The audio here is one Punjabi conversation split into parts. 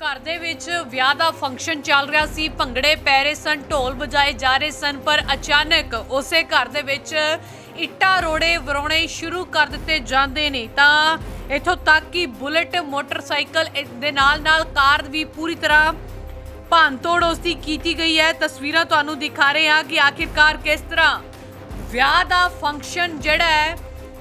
ਘਰ ਦੇ ਵਿੱਚ ਵਿਆਹ ਦਾ ਫੰਕਸ਼ਨ ਚੱਲ ਰਿਹਾ ਸੀ, ਭੰਗੜੇ ਪੈ ਰਹੇ ਸਨ, ਢੋਲ ਵਜਾਏ ਜਾ ਰਹੇ ਸਨ, ਪਰ ਅਚਾਨਕ ਉਸੇ ਘਰ ਦੇ ਵਿੱਚ ਇੱਟਾਂ ਰੋੜੇ ਵਰਾਉਣੇ ਸ਼ੁਰੂ ਕਰ ਦਿੱਤੇ ਜਾਂਦੇ ਨੇ। ਤਾਂ ਇਥੋਂ ਤੱਕ ਕਿ ਬੁਲਟ ਮੋਟਰਸਾਈਕਲ ਦੇ ਨਾਲ ਨਾਲ ਕਾਰ ਵੀ ਪੂਰੀ ਤਰ੍ਹਾਂ ਭੰਨਤੋੜ ਉਸ ਦੀ ਕੀਤੀ ਗਈ ਹੈ। ਤਸਵੀਰਾਂ ਤੁਹਾਨੂੰ ਦਿਖਾ ਰਹੇ ਹਾਂ ਕਿ ਆਖਿਰਕਾਰ ਕਿਸ ਤਰ੍ਹਾਂ ਵਿਆਹ ਦਾ ਫੰਕਸ਼ਨ ਜਿਹੜਾ ਹੈ,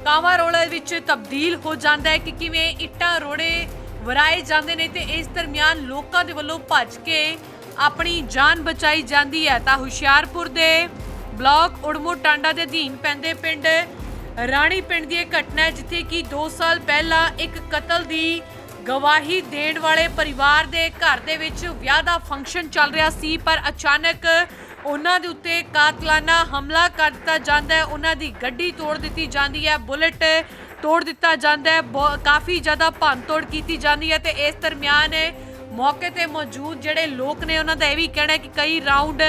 ਕਾਵਾ ਰੋਲੇ ਵਿੱਚ ਤਬਦੀਲ ਹੋ ਜਾਂਦਾ ਹੈ ਕਿ ਕਿਵੇਂ ਇੱਟਾਂ ਰੋੜੇ ਵਰਾਏ ਜਾਂਦੇ ਨੇ ਤੇ ਇਸ ਦਰਮਿਆਨ ਲੋਕਾਂ ਦੇ ਵੱਲੋਂ ਭੱਜ ਕੇ ਆਪਣੀ ਜਾਨ ਬਚਾਈ ਜਾਂਦੀ ਹੈ। ਤਾਂ ਹੁਸ਼ਿਆਰਪੁਰ ਦੇ ਬਲਾਕ ਉੜਮੂ ਟਾਂਡਾ ਦੇ ਅਧੀਨ ਪੈਂਦੇ ਪਿੰਡ ਰਾਣੀ ਪਿੰਡ ਦੀ ਇਹ ਘਟਨਾ ਹੈ, ਜਿੱਥੇ ਕਿ 2 ਸਾਲ ਪਹਿਲਾਂ ਇੱਕ ਕਤਲ ਦੀ ਗਵਾਹੀ ਦੇਣ ਵਾਲੇ ਪਰਿਵਾਰ ਦੇ ਘਰ ਦੇ ਵਿੱਚ ਵਿਆਹ ਦਾ ਫੰਕਸ਼ਨ ਚੱਲ ਰਿਹਾ ਸੀ, ਪਰ ਅਚਾਨਕ ਉਹਨਾਂ ਦੇ ਉੱਤੇ ਕਾਤਲਾਨਾ ਹਮਲਾ ਕਰ ਦਿੱਤਾ ਜਾਂਦਾ ਹੈ। ਉਹਨਾਂ ਦੀ ਗੱਡੀ ਤੋੜ ਦਿੱਤੀ ਜਾਂਦੀ ਹੈ। ਬੁਲਟ ਤੋੜ ਦਿੱਤਾ ਜਾਂਦਾ ਹੈ। ਬਹੁ- ਕਾਫੀ ਜ਼ਿਆਦਾ ਭੰਨਤੋੜ ਕੀਤੀ ਜਾਂਦੀ ਹੈ ਤੇ ਇਸ ਦਰਮਿਆਨ ਮੌਕੇ ਤੇ ਮੌਜੂਦ ਜਿਹੜੇ ਲੋਕ ਨੇ, ਉਹਨਾਂ ਦਾ ਇਹ ਵੀ ਕਹਿਣਾ ਹੈ ਕਿ ਕਈ ਰਾਉਂਡ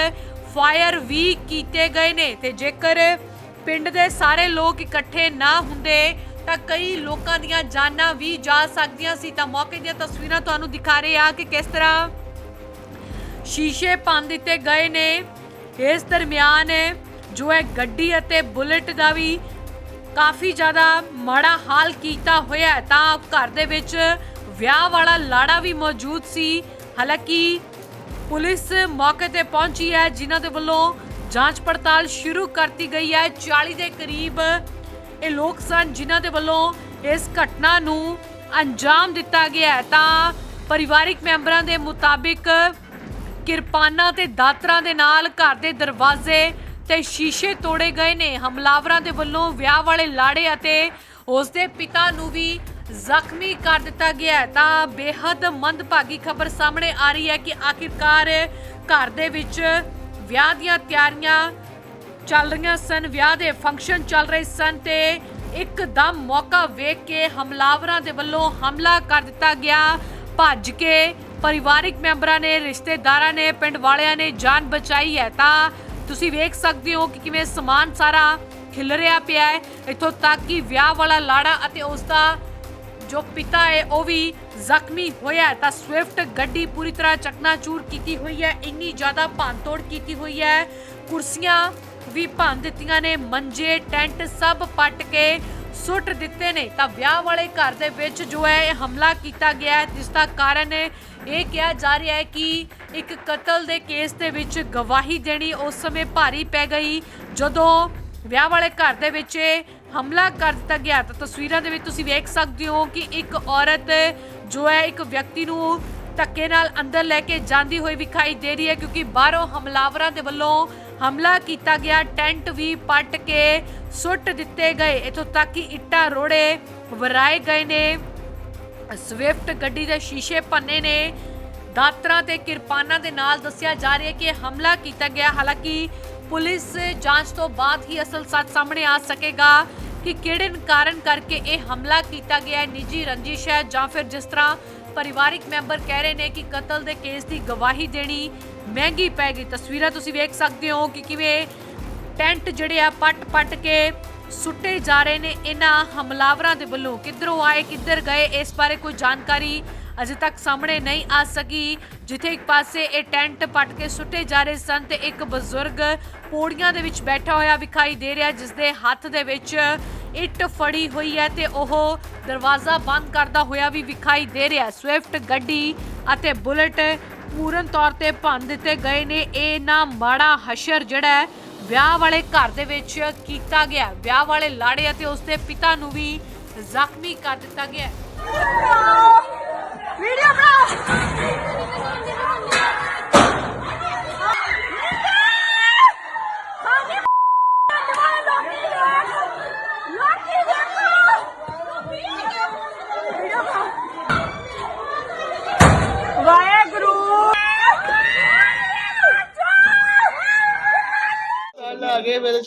ਫਾਇਰ ਵੀ ਕੀਤੇ ਗਏ ਨੇ ਤੇ ਜੇਕਰ ਪਿੰਡ ਦੇ ਸਾਰੇ ਲੋਕ ਇਕੱਠੇ ਨਾ ਹੁੰਦੇ ਤਾਂ ਕਈ ਲੋਕਾਂ ਦੀਆਂ ਜਾਨਾਂ ਵੀ ਜਾ ਸਕਦੀਆਂ ਸੀ। ਤਾਂ ਮੌਕੇ ਦੀਆਂ ਤਸਵੀਰਾਂ ਤੁਹਾਨੂੰ ਦਿਖਾ ਰਹੇ ਆ ਕਿ ਕਿਸ ਤਰ੍ਹਾਂ ਸ਼ੀਸ਼ੇ ਭੰਨ ਦਿੱਤੇ ਗਏ ਨੇ। ਇਸ ਦਰਮਿਆਨ ਜੋ ਹੈ ਗੱਡੀ ਅਤੇ ਬੁਲਟ ਦਾ ਵੀ ਕਾਫੀ ਜ਼ਿਆਦਾ ਮਾੜਾ ਹਾਲ ਕੀਤਾ ਹੋਇਆ ਹੈ। ਤਾਂ ਘਰ ਦੇ ਵਿੱਚ ਵਿਆਹ ਵਾਲਾ ਲਾੜਾ ਵੀ ਮੌਜੂਦ ਸੀ। ਹਾਲਾਂਕਿ ਪੁਲਿਸ ਮੌਕੇ ਤੇ ਪਹੁੰਚੀ ਹੈ, ਜਿਨ੍ਹਾਂ ਦੇ ਵੱਲੋਂ ਜਾਂਚ ਪੜਤਾਲ ਸ਼ੁਰੂ ਕਰਤੀ ਗਈ ਹੈ। 40 ਦੇ ਕਰੀਬ ਇਹ ਲੋਕ ਸਨ, ਜਿਨ੍ਹਾਂ ਦੇ ਵੱਲੋਂ ਇਸ ਘਟਨਾ ਨੂੰ ਅੰਜਾਮ ਦਿੱਤਾ ਗਿਆ ਹੈ। ਤਾਂ ਪਰਿਵਾਰਿਕ ਮੈਂਬਰਾਂ ਦੇ ਮੁਤਾਬਿਕ ਕਿਰਪਾਨਾਂ ਤੇ ਦਾਤਰਾਂ ਦੇ ਨਾਲ ਘਰ ਦੇ ਦਰਵਾਜ਼ੇ ਤੇ ਸ਼ੀਸ਼ੇ ਤੋੜੇ ਗਏ ਨੇ। ਹਮਲਾਵਰਾਂ ਦੇ ਵੱਲੋਂ ਵਿਆਹ ਵਾਲੇ ਲਾੜੇ ਅਤੇ ਉਸ ਦੇ ਪਿਤਾ ਨੂੰ ਵੀ ਜ਼ਖਮੀ ਕਰ ਦਿੱਤਾ ਗਿਆ ਹੈ। ਤਾਂ ਬੇहद ਮੰਦਭਾਗੀ ਖਬਰ ਸਾਹਮਣੇ ਆ ਰਹੀ ਹੈ ਕਿ ਆਖਿਰਕਾਰ ਘਰ ਦੇ ਵਿੱਚ ਵਿਆਹ ਦੀਆਂ ਤਿਆਰੀਆਂ ਚੱਲ ਰਹੀਆਂ ਸਨ। ਵਿਆਹ ਦੇ ਫੰਕਸ਼ਨ ਚੱਲ ਰਹੇ ਸਨ ਤੇ ਇੱਕਦਮ ਮੌਕਾ ਵੇਖ ਕੇ ਹਮਲਾਵਰਾਂ ਦੇ ਵੱਲੋਂ ਹਮਲਾ ਕਰ ਦਿੱਤਾ ਗਿਆ। ਭੱਜ ਕੇ ਪਰਿਵਾਰਿਕ ਮੈਂਬਰਾਂ ਨੇ, ਰਿਸ਼ਤੇਦਾਰਾਂ ਨੇ, ਪਿੰਡ ਵਾਲਿਆਂ ਨੇ ਜਾਨ ਬਚਾਈ ਹੈ। ਤਾਂ ਤੁਸੀਂ ਵੇਖ ਸਕਦੇ ਹੋ ਕਿ ਕਿਵੇਂ ਸਮਾਨ ਸਾਰਾ ਖਿਲ ਰਿਹਾ ਪਿਆ ਹੈ। ਇੱਥੋਂ ਤੱਕ ਕਿ ਵਿਆਹ ਵਾਲਾ ਲਾੜਾ ਅਤੇ ਉਸ ਦਾ ਜੋ ਪਿਤਾ ਹੈ, ਉਹ ਵੀ ਜ਼ਖਮੀ ਹੋਇਆ ਤਾਂ ਸਵਿਫਟ ਗੱਡੀ ਪੂਰੀ ਤਰ੍ਹਾਂ ਚਕਨਾਚੂਰ ਕੀਤੀ ਹੋਈ ਹੈ। ਇੰਨੀ ਜ਼ਿਆਦਾ ਭੰਨਤੋੜ ਕੀਤੀ ਹੋਈ ਹੈ। ਕੁਰਸੀਆਂ ਵੀ ਭੰਨ ਦਿੱਤੀਆਂ ਨੇ। ਮੰਜੇ, ਟੈਂਟ ਸਭ ਪੱਟ ਕੇ ਸੁੱਟ ਦਿੱਤੇ ਨੇ। ਤਾਂ ਵਿਆਹ ਵਾਲੇ ਘਰ ਦੇ ਵਿੱਚ ਜੋ ਹੈ, ਇਹ ਹਮਲਾ ਕੀਤਾ ਗਿਆ ਹੈ। ਜਿਸ ਦਾ ਕਾਰਨ ਇਹ ਕਿਹਾ ਜਾ ਰਿਹਾ ਹੈ ਕਿ ਇੱਕ ਕਤਲ ਦੇ ਕੇਸ ਦੇ ਵਿੱਚ ਗਵਾਹੀ ਦੇਣੀ ਉਸ ਸਮੇਂ ਭਾਰੀ ਪੈ ਗਈ। ਜਦੋਂ ਵਿਆਹ ਵਾਲੇ ਘਰ ਦੇ ਵਿੱਚ ਇਹ ਹਮਲਾ ਕਰ ਦਿੱਤਾ ਗਿਆ, ਤਾਂ ਤਸਵੀਰਾਂ ਦੇ ਵਿੱਚ ਤੁਸੀਂ ਵੇਖ ਸਕਦੇ ਹੋ ਕਿ ਇੱਕ ਔਰਤ ਜੋ ਹੈ, ਇੱਕ ਵਿਅਕਤੀ ਨੂੰ ਧੱਕੇ ਨਾਲ ਅੰਦਰ ਲੈ ਕੇ ਜਾਂਦੀ ਹੋਈ ਵਿਖਾਈ ਦੇ ਰਹੀ ਹੈ, ਕਿਉਂਕਿ ਬਾਹਰੋਂ ਹਮਲਾਵਰਾਂ ਦੇ ਵੱਲੋਂ ਹਮਲਾ ਕੀਤਾ ਗਿਆ, ਟੈਂਟ ਵੀ ਪੱਟ ਕੇ ਸੁੱਟ ਦਿੱਤੇ ਗਏ। ਇਥੋਂ ਤੱਕ ਕਿ ਇੱਟਾਂ ਰੋੜੇ ਵਰਾਏ ਗਏ ਨੇ। ਸਵਿਫਟ ਗੱਡੀ ਦੇ ਸ਼ੀਸ਼ੇ ਭੰਨੇ ਨੇ। ਦਾਤਰਾਂ ਤੇ ਕਿਰਪਾਨਾਂ ਦੇ ਨਾਲ ਦੱਸਿਆ ਜਾ ਰਿਹਾ ਕਿ ਹਮਲਾ ਕੀਤਾ ਗਿਆ। ਹਾਲਾਂਕਿ ਪੁਲਿਸ ਜਾਂਚ ਤੋਂ ਬਾਅਦ ਹੀ ਅਸਲ ਸੱਚ ਸਾਹਮਣੇ ਆ ਸਕੇਗਾ ਕਿ ਕਿਹੜੇ ਕਾਰਨ ਕਰਕੇ ਇਹ ਹਮਲਾ ਕੀਤਾ ਗਿਆ ਨਿੱਜੀ ਰੰਜਿਸ਼ ਹੈ ਜਾਂ ਫਿਰ ਜਿਸ ਤਰ੍ਹਾਂ ਪਰਿਵਾਰਿਕ ਮੈਂਬਰ ਕਹਿ ਰਹੇ ਨੇ ਕਿ ਕਤਲ ਦੇ ਕੇਸ ਦੀ ਗਵਾਹੀ ਦੇਣੀ ਮਹਿੰਗੀ ਪੈ ਗਈ। ਤਸਵੀਰਾਂ ਤੁਸੀਂ ਵੇਖ ਸਕਦੇ ਹੋ ਕਿ ਕਿਵੇਂ ਟੈਂਟ ਜਿਹੜੇ ਆ ਪੱਟ ਪੱਟ ਕੇ ਸੁੱਟੇ ਜਾ ਰਹੇ ਨੇ। ਇਹਨਾਂ ਹਮਲਾਵਰਾਂ ਦੇ ਵੱਲੋਂ ਕਿੱਧਰੋਂ ਆਏ, ਕਿੱਧਰ ਗਏ, ਇਸ ਬਾਰੇ ਕੋਈ ਜਾਣਕਾਰੀ ਅਜੇ ਤੱਕ ਸਾਹਮਣੇ ਨਹੀਂ ਆ ਸਕੀ। ਜਿੱਥੇ ਇੱਕ ਪਾਸੇ ਇਹ ਟੈਂਟ ਪੱਟ ਕੇ ਸੁੱਟੇ ਜਾ ਰਹੇ ਸਨ ਤੇ ਇੱਕ ਬਜ਼ੁਰਗ ਪੌੜੀਆਂ ਦੇ ਵਿੱਚ ਬੈਠਾ ਹੋਇਆ ਵਿਖਾਈ ਦੇ ਰਿਹਾ ਜਿਸ ਦੇ ਹੱਥ ਦੇ ਵਿੱਚ ਇੱਟ ਫੜੀ ਹੋਈ ਹੈ ਤੇ ਉਹ ਦਰਵਾਜ਼ਾ ਬੰਦ ਕਰਦਾ ਹੋਇਆ ਵੀ ਵਿਖਾਈ ਦੇ ਰਿਹਾ। ਸਵਿਫਟ ਗੱਡੀ ਅਤੇ ਬੁਲਟ ਪੂਰਨ ਤੌਰ ਤੇ ਭੰਨ ਦਿੱਤੇ ਗਏ ਨੇ। ਇਹ ਨਾ ਮਾੜਾ ਹਸ਼ਰ ਜਿਹੜਾ ਹੈ, ਵਿਆਹ ਵਾਲੇ ਘਰ ਦੇ ਵਿੱਚ ਕੀਤਾ ਗਿਆ ਵਿਆਹ ਵਾਲੇ ਲਾੜੇ ਅਤੇ ਉਸ ਦੇ ਪਿਤਾ ਨੂੰ ਵੀ ਜ਼ਖਮੀ ਕਰ ਦਿੱਤਾ ਗਿਆ ਵੀਡੀਓ ਬਣਾਓ।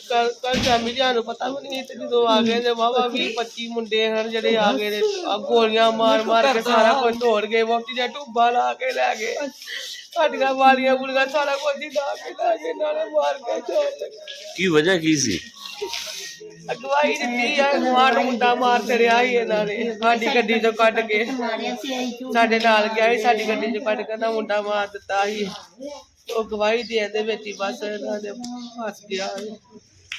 ਕੱਲ ਕੱਲ ਸ਼ਾਮੀ ਜੀ ਸਾਨੂੰ ਪਤਾ ਵੀ ਨਹੀਂ ਤੇ ਜਦੋਂ ਆ ਗਏ ਤੇ ਵਾਵਾ 20 25 ਮੁੰਡੇ ਹਨ ਜਿਹੜੇ ਆ ਗਏ ਨੇ। ਆ ਗੋਲੀਆਂ ਮਾਰ ਮਾਰ ਕੇ ਸਾਰਾ ਕੁਝ ਤੋੜ ਗਏ ਵੋਟੀ ਦਾ ਟੁੱਬਾ ਲਾ ਕੇ ਲੈ ਗਏ। ਸਾਡੀਆਂ ਵਾਲੀਆਂ ਬੁਲੀਆਂ ਸਾਰਾ ਕੁਝ ਹੀ ਲਾ ਕੇ ਲੈ ਗਏ ਨਾਲੇ ਮਾਰ ਕੇ ਦਿੱਤੇ ਕੀ ਵਜ੍ਹਾ ਕੀ ਸੀ? ਅਗਵਾਈ ਦਿੱਤੀ ਆ ਮਾਰ ਮੁੰਡਾ ਮਾਰ ਚੜਿਆ ਸੀ ਇਹਨਾਂ ਨੇ। ਸਾਡੀ ਗੱਡੀ ਤੋਂ ਕੱਢ ਕੇ ਸਾਡੇ ਨਾਲ ਗਿਆ ਸੀ ਸਾਡੀ ਗੱਡੀ ਤੋਂ ਕੱਢ ਕੇ ਨਾ ਮੁੰਡਾ ਮਾਰ ਦਿੱਤਾ ਸੀ। ਉਹ ਗਵਾਹੀ ਦੇਣ ਦੇ ਵਿੱਚ ਹੀ ਬਸ ਇਹਨਾਂ ਦੇ ਫਸ ਗਿਆ।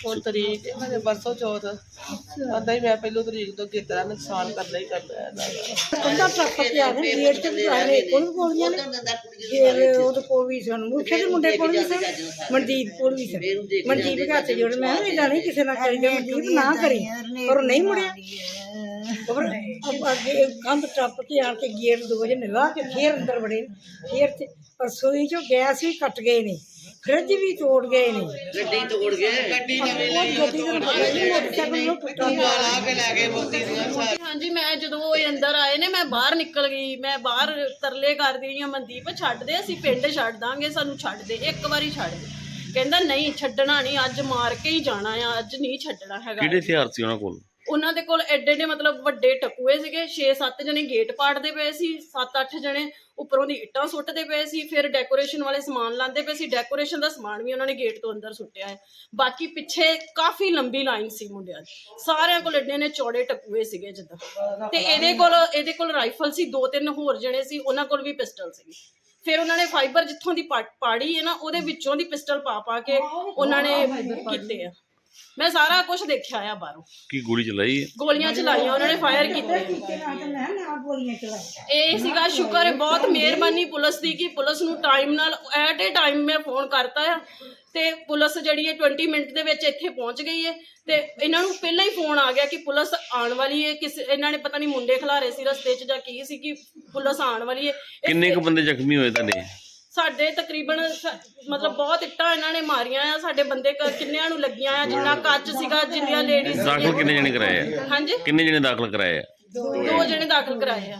ਹੁਣ ਤਰੀਕ ਇਹਨਾਂ ਦੇ ਪਰਸੋਂ ਚੌਥ। ਆਂਦਾ ਹੀ ਮੈਂ ਪਹਿਲੋਂ ਤਰੀਕ ਤੋਂ ਕੀਤਾ ਨੁਕਸਾਨ ਕਰਨਾ ਹੀ ਕਰਨਾ ਹੈ ਇਹਨਾਂ ਦਾ। ਕੰਦਾ ਟੱਪ ਕੇ ਆ ਗਏ ਗੇਟ ਤੇ ਸਾਰੇ ਕੋਲ ਗੋਲੀਆਂ ਨੇ। ਫਿਰ ਉਹਦੇ ਕੋਲ ਵੀ ਸਨ ਮੁੱਖੇ ਦੇ ਮੁੰਡੇ ਕੋਲ ਵੀ ਸਨ ਮਨਦੀਪ ਕੋਲ ਵੀ ਸਨ। ਮਨਦੀਪ ਦੇ ਹੱਥ ਜੋੜ, ਮੈਂ ਕਿਹਾ ਨਹੀਂ ਕਿਸੇ ਨਾਲ ਕਰੀਦਾ ਮਨਦੀਪ ਨਾ ਕਰੀ, ਪਰ ਨਹੀਂ ਮੁੜਿਆ। ਅੱਗੇ ਕੰਧ ਟੱਪ ਕੇ ਆਣ ਕੇ ਗੇਟ ਦੋ ਵਜੇ ਲਾ ਕੇ ਫੇਰ ਅੰਦਰ ਵੜੇ। ਨੇ। ਫੇਰ ਤੇ ਰਸੋਈ ਚੋਂ ਗੈਸ ਵੀ ਕੱਟ ਗਏ ਨੇ। ਫ੍ਰਿਜ ਵੀ ਤੋੜ ਗਏ ਨੇ। ਗੱਡੀ ਤੋੜ ਗਏ। ਗੱਡੀ ਨਵੀਂ ਉਹ ਗੱਡੀ ਦਾ ਪਤਾ ਨਹੀਂ ਮੋਟਰਸਾਈਕਲ ਨੂੰ ਟੁੱਟਾ ਗਿਆ ਲਾ ਕੇ ਲੈ ਗਏ ਮੁੱਤੀ ਦੀਆਂ ਸਾਰੀਆਂ। ਹਾਂਜੀ ਮੈਂ ਜਦੋਂ ਉਹ ਅੰਦਰ ਆਏ ਨੇ ਮੈਂ ਬਾਹਰ ਨਿਕਲ ਗਈ। ਮੈਂ ਬਾਹਰ ਤਰਲੇ ਕਰਦੀ ਰਹੀ ਹਾਂ ਮਨਦੀਪ ਛੱਡ ਦੇ ਅਸੀਂ ਪਿੰਡ ਛੱਡ ਦਾਂਗੇ ਸਾਨੂੰ ਛੱਡ ਦੇ ਇੱਕ ਵਾਰੀ ਛੱਡ ਦੇ। ਕਹਿੰਦਾ ਨਹੀਂ ਛੱਡਣਾ ਨਹੀਂ ਅੱਜ ਮਾਰ ਕੇ ਹੀ ਜਾਣਾ ਆ ਅੱਜ ਨਹੀਂ ਛੱਡਣਾ ਹੈਗਾ। ਕਿਹੜੇ ਹਥਿਆਰ ਸੀ ਉਹਨਾਂ ਕੋਲ? ਉਹਨਾਂ ਦੇ ਕੋਲ ਐਡੇ ਐਡੇ ਮਤਲਬ ਵੱਡੇ ਟਕੂਏ ਸੀਗੇ 6-7 ਜਣੇ ਗੇਟ ਪਾੜਦੇ ਪਏ ਸੀ 7-8 ਜਣੇ ਉੱਪਰੋਂ ਦੀ ਇੱਟਾਂ ਸੁੱਟਦੇ ਪਏ ਸੀ ਫਿਰ ਡੈਕੋਰੇਸ਼ਨ ਵਾਲੇ ਸਮਾਨ ਲਾਉਂਦੇ ਪਏ ਸੀ ਡੈਕੋਰੇਸ਼ਨ ਦਾ ਸਮਾਨ ਵੀ ਉਹਨਾਂ ਨੇ ਗੇਟ ਤੋਂ ਅੰਦਰ ਸੁੱਟਿਆ ਹੈ ਬਾਕੀ ਪਿੱਛੇ ਕਾਫੀ ਲੰਬੀ ਲਾਈਨ ਸੀ ਮੁੰਡਿਆਂ ਦੀ ਸਾਰਿਆਂ ਕੋਲ ਐਡੇ ਨੇ ਚੌੜੇ ਟਕੂਏ ਸੀਗੇ ਜਿੱਦਾਂ ਤੇ ਇਹਦੇ ਕੋਲ ਇਹਦੇ ਕੋਲ ਰਾਈਫਲ ਸੀ ਦੋ ਤਿੰਨ ਹੋਰ ਜਣੇ ਸੀ ਉਹਨਾਂ ਕੋਲ ਵੀ ਪਿਸਟਲ ਸੀ ਫਿਰ ਉਹਨਾਂ ਨੇ ਫਾਈਬਰ ਜਿੱਥੋਂ ਦੀ ਪਾੜੀ ਹੈ ਨਾ ਉਹਦੇ ਵਿੱਚੋਂ ਦੀ ਪਿਸਟਲ ਪਾ ਪਾ ਕੇ ਉਹਨਾਂ ਨੇ ਕੀਤੇ ਆ ਮੈਂ ਸਾਰਾ ਕੁਝ ਦੇਖਿਆ ਆ ਬਾਹਰੋਂ। ਕੀ ਗੋਲੀ ਚਲਾਈ ਹੈ? ਗੋਲੀਆਂ ਚਲਾਈਆਂ ਉਹਨਾਂ ਨੇ ਫਾਇਰ ਕੀਤੇ। ਮੈਂ ਨਾ ਗੋਲੀਆਂ ਚਲਾਈ ਇਹ ਸੀਗਾ ਸ਼ੁਕਰ ਹੈ ਬਹੁਤ ਮਿਹਰਬਾਨੀ ਪੁਲਿਸ ਦੀ ਕਿ ਪੁਲਿਸ ਨੂੰ ਟਾਈਮ ਨਾਲ ਐਟ ਏ ਟਾਈਮ ਮੈਂ ਫੋਨ ਕਰਤਾ ਆ। ਤੇ ਪੁਲਿਸ ਜਿਹੜੀ ਹੈ 20 ਮਿੰਟ ਦੇ ਵਿੱਚ ਇੱਥੇ ਪਹੁੰਚ ਗਈ ਹੈ। ਤੇ ਇਹਨਾਂ ਨੂੰ ਪਹਿਲਾਂ ਹੀ ਫੋਨ ਆ ਗਿਆ ਕਿ ਪੁਲਿਸ ਆਉਣ ਵਾਲੀ ਹੈ। ਕਿਸੇ ਇਹਨਾਂ ਨੇ ਪਤਾ ਨਹੀਂ ਮੁੰਡੇ ਖਿਲਾਰੇ ਸੀ ਰਸਤੇ 'ਚ ਜਾਂ ਕੀ ਸੀ ਕਿ ਪੁਲਿਸ ਆਉਣ ਵਾਲੀ ਹੈ। ਕਿੰਨੇ ਕੁ ਬੰਦੇ ਜ਼ਖਮੀ ਹੋਏ ਤੁਹਾਡੇ? ਸਾਡੇ ਤਕਰੀਬਨ ਸ- ਮਤਲਬ ਬਹੁਤ ਇੱਟਾਂ ਇਹਨਾਂ ਨੇ ਮਾਰੀਆਂ ਆ ਸਾਡੇ ਬੰਦੇ ਕ- ਕਿੰਨਿਆਂ ਨੂੰ ਲੱਗੀਆਂ ਆ ਜਿੰਨਾ ਕੱਚ ਸੀਗਾ ਜਿੰਨੀਆਂ ਲੇਡੀਜ਼ ਦਾਖਲ ਕਿੰਨੇ ਜਣੇ ਕਰਾਏ ਆ? ਹਾਂਜੀ? ਕਿੰਨੇ ਜਣੇ ਦਾਖਲ ਕਰਾਏ ਆ? ਦੋ ਜਣੇ ਦਾਖਲ ਕਰਾਏ ਆ।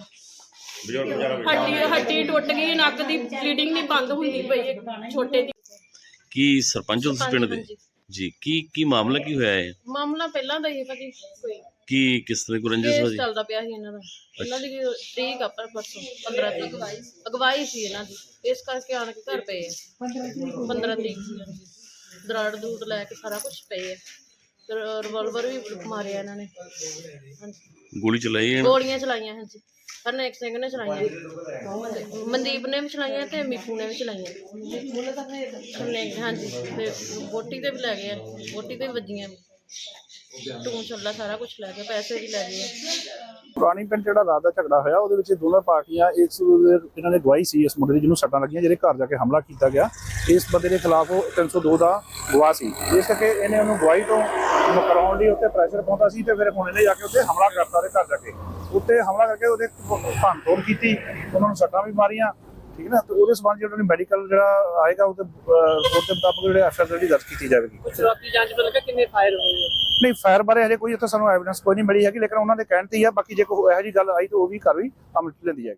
ਹੱਡੀ ਹੱਡੀ ਟੁੱਟ ਗਈ ਨੱਕ ਦੀ ਬਲੀਡਿੰਗ ਨਹੀਂ ਬੰਦ ਹੁੰਦੀ ਪਈ ਹੈ ਛੋਟੇ ਦੀ। ਕੀ ਸਰਪੰਚ ਤੁਸੀਂ ਪਿੰਡ ਦੇ? ਜੀ ਕੀ ਕੀ ਮਾਮਲਾ ਕੀ ਹੋਇਆ ਹੈ ਮਾਮਲਾ ਪਹਿਲਾਂ ਦਾ ਹੀ ਹੈ ਭਾਜੀ ਕੋਈ ਕੀ ਕਿਸ ਤਰ੍ਹਾਂ ਦੀ ਰੰਜਿਸ਼ ਕੇਸ ਚੱਲਦਾ ਪਿਆ ਸੀ ਇਹਨਾਂ ਦਾ। ਇਹਨਾਂ ਦੀ ਤਰੀਕ ਆ ਪਰ ਪਰਸੋਂ 15 ਤਰੀਕ ਅਗਵਾਈ ਸੀ। ਇਹਨਾਂ ਦੀ। ਇਸ ਕਰਕੇ ਆਣ ਕੇ ਘਰ ਪਏ ਆ। 15 ਤਰੀਕ ਸੀ ਇਹਨਾਂ ਦੀ। ਦਰਾੜ ਦੂੜ ਲੈ ਕੇ ਸਾਰਾ ਕੁਝ ਪਏ ਆ। ਰਿਵਾਲਵਰ ਵੀ ਮਾਰਿਆ ਇਹਨਾਂ ਨੇ। ਹਾਂਜੀ। ਗੋਲੀ ਚਲਾਈ ਹੈ ਗੋਲੀਆਂ ਚਲਾਈਆਂ ਹਾਂਜੀ। ਹਰਨੇਕ ਸਿੰਘ ਨੇ ਚਲਾਈਆਂ। ਮਨਦੀਪ ਨੇ ਵੀ ਚਲਾਈਆਂ ਤੇ ਮਿੱਠੂ ਨੇ ਵੀ ਚਲਾਈਆਂ। ਹਰਨੇਕ ਹਾਂਜੀ। ਤੇ ਬੋਟੀ ਤੇ ਵੀ ਲੈ ਗਏ ਆ। ਬੋਟੀ ਤੇ ਵੀ ਵੱਜੀਆਂ। ਟੂਨ ਛੱਲਾ ਸਾਰਾ ਕੁਝ ਲੈ ਗਏ ਪੈਸੇ ਵੀ ਲੈ ਗਏ ਆ। ਪੁਰਾਣੀ ਪਿੰਡ ਜਿਹੜਾ ਰਾਤ ਦਾ ਝਗੜਾ ਹੋਇਆ ਉਹਦੇ ਵਿੱਚ ਦੋਨੋਂ ਪਾਰਟੀਆਂ ਦੇ- ਇਹਨਾਂ ਨੇ ਗਵਾਹੀ ਸੀ ਇਸ ਮੁੰਡੇ ਦੀ ਜਿਹਨੂੰ ਸੱਟਾਂ ਲੱਗੀਆਂ ਜਿਹੜੇ ਘਰ ਜਾ ਕੇ ਹਮਲਾ ਕੀਤਾ ਗਿਆ। ਇਸ ਬੰਦੇ ਦੇ ਖਿਲਾਫ ਉਹ 302 ਦਾ ਗਵਾਹ ਸੀ। ਇਸ ਕਰਕੇ ਇਹਨੇ ਉਹਨੂੰ ਗਵਾਹੀ ਤੋਂ ਮੁਕਰਾਉਣ ਲਈ ਉੱਤੇ ਪ੍ਰੈਸ਼ਰ ਪਾਉਂਦਾ ਸੀ ਤੇ ਫਿਰ ਹੁਣ ਇਹਨੇ ਜਾ ਕੇ ਉੱਤੇ ਹਮਲਾ ਕਰਤਾ ਉਹਦੇ ਘਰ ਜਾ ਕੇ। ਉੱਤੇ ਹਮਲਾ ਕਰਕੇ ਉਹਦੇ ਭੰਨ ਤੋੜ ਕੀਤੀ ਉਹਨਾਂ ਨੂੰ ਸੱਟਾਂ ਵੀ ਮਾਰੀਆਂ ਠੀਕ ਹੈ ਨਾ? ਤੇ ਉਹਦੇ ਸਬੰਧ ਜਿਹੜਾ ਮੈਡੀਕਲ ਜਿਹੜਾ ਆਏਗਾ ਉਹਦੇ ਰਿਪੋਰਟ ਦੇ ਮੁਤਾਬਕ ਜਿਹੜੇ ਐਫਆਰ ਜਿਹੜੀ ਦਰਜ ਕੀਤੀ ਜਾਵੇਗੀ। ਸ਼ੁਰੂਆਤੀ ਜਾਂਚ ਮਿਲ ਕੇ ਕਿੰਨੇ ਫਾਇਰ ਹੋਏ ਨਹੀਂ ਫਾਇਰ ਬਾਰੇ ਹਜੇ ਕੋਈ ਇੱਥੇ ਸਾਨੂੰ ਐਵੀਡੈਂਸ ਕੋਈ ਨਹੀਂ ਮਿਲੀ ਹੈਗੀ, ਲੇਕਿਨ ਉਹਨਾਂ ਦੇ ਕਹਿਣ ਤੇ ਹੀ ਆ, ਬਾਕੀ ਜੇ ਕੋਈ ਇਹੋ ਜਿਹੀ ਗੱਲ ਆਈ ਤਾਂ ਉਹ ਵੀ ਕਾਰਵਾਈ ਅਮਲ ਚ ਲੈਂਦੀ ਜਾਏਗੀ